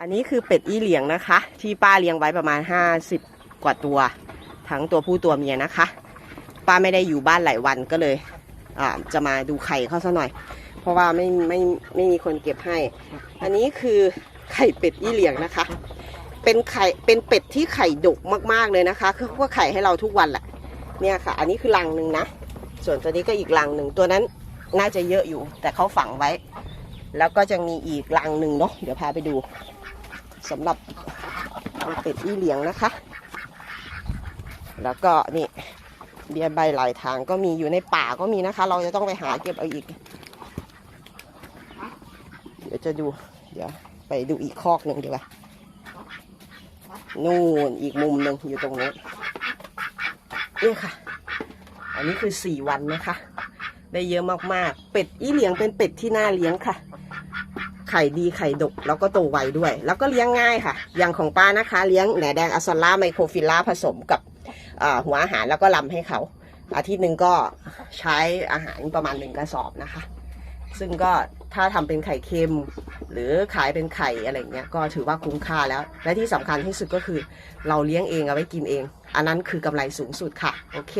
อันนี้คือเป็ดอีเหลียงนะคะ ที่ป้าเลี้ยงไว้ประมาณ 50 กว่าตัว ทั้งตัวผู้ตัวเมียนะคะ ป้าไม่ได้อยู่บ้านหลายวันก็เลยจะมาดูไข่เขาซะหน่อย เพราะว่าไม่ไม่ไม่มีคนเก็บให้ อันนี้คือไข่เป็ดอีเหลียงนะคะ เป็นไข่เป็นเป็ดที่ไข่ดกมากๆเลยนะคะคือว่าไข่ให้เราทุกวันแหละเนี่ยค่ะ อันนี้คือรังหนึ่งนะ ส่วนตัวนี้ก็อีกรังหนึ่งตัวนั้นน่าจะเยอะอยู่ แต่เขาฝังไว้ แล้วก็จะมีอีกรังหนึ่งเนาะเดี๋ยวพาไปดูสำหรับเป็ดอีเหลียงนะคะ แล้วก็นี่เบียร์ใบหลายทางก็มีอยู่ในป่าก็มีนะคะ เราจะต้องไปหาเก็บเอาอีก เดี๋ยวจะดู เดี๋ยวไปดูอีกคอกหนึ่งดีกว่านู่นอีกมุมหนึ่งอยู่ตรงนู้นี่ค่ะ อันนี้คือสี่วันนะคะ ได้เยอะมากๆ เป็ดอีเหลียงเป็นเป็ดที่น่าเลี้ยงค่ะ ไข่ดีไข่ดกแล้วก็โตไวด้วย แล้วก็เลี้ยงง่ายค่ะ อย่างของป้านะคะ เลี้ยงแหนแดงอัสซอล่าไมโครฟิลล่าผสมกับหัวอาหารแล้วก็ลำให้เขา อาทิตย์หนึ่งก็ใช้อาหารประมาณหนึ่งกระสอบนะคะ ซึ่งก็ถ้าทำเป็นไข่เค็ม หรือขายเป็นไข่อะไรเงี้ยก็ถือว่าคุ้มค่าแล้ว และที่สำคัญที่สุดก็คือ เราเลี้ยงเองเอาไว้กินเอง อันนั้นคือกำไรสูงสุดค่ะ โอเค